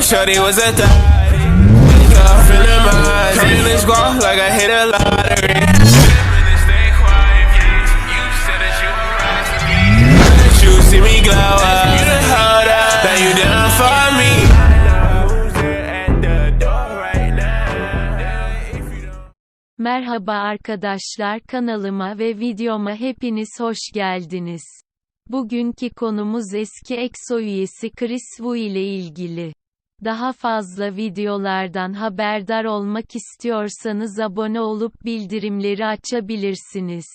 shorty was a in the mind, hitting this guap like I hit a lottery. Merhaba arkadaşlar kanalıma ve videoma hepiniz hoş geldiniz. Bugünkü konumuz eski EXO üyesi Chris Wu ile ilgili. Daha fazla videolardan haberdar olmak istiyorsanız abone olup bildirimleri açabilirsiniz.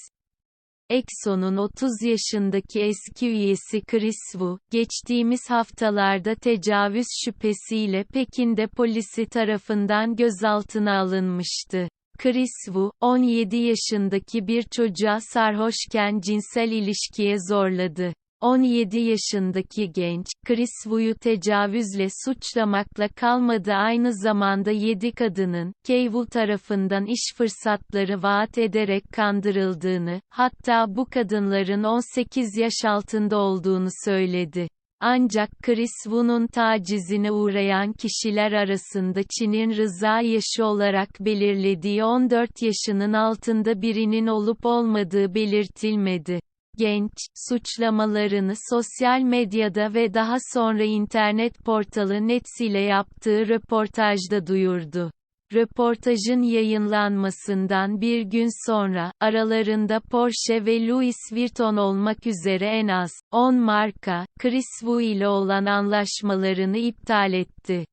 EXO'nun 30 yaşındaki eski üyesi Chris Wu, geçtiğimiz haftalarda tecavüz şüphesiyle Pekin'de polisi tarafından gözaltına alınmıştı. Chris Wu, 17 yaşındaki bir çocuğa sarhoşken cinsel ilişkiye zorladı. 17 yaşındaki genç, Chris Wu'yu tecavüzle suçlamakla kalmadı aynı zamanda 7 kadının, Kei-Wu tarafından iş fırsatları vaat ederek kandırıldığını, hatta bu kadınların 18 yaş altında olduğunu söyledi. Ancak Chris Wu'nun tacizine uğrayan kişiler arasında Çin'in rıza yaşı olarak belirlediği 14 yaşının altında birinin olup olmadığı belirtilmedi. Genç, suçlamalarını sosyal medyada ve daha sonra internet portalı Nets ile yaptığı röportajda duyurdu. Röportajın yayınlanmasından bir gün sonra, aralarında Porsche ve Louis Vuitton olmak üzere en az 10 marka, Chris Wu ile olan anlaşmalarını iptal etti.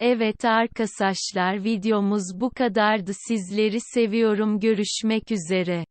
Evet arkadaşlar videomuz bu kadardı sizleri seviyorum görüşmek üzere.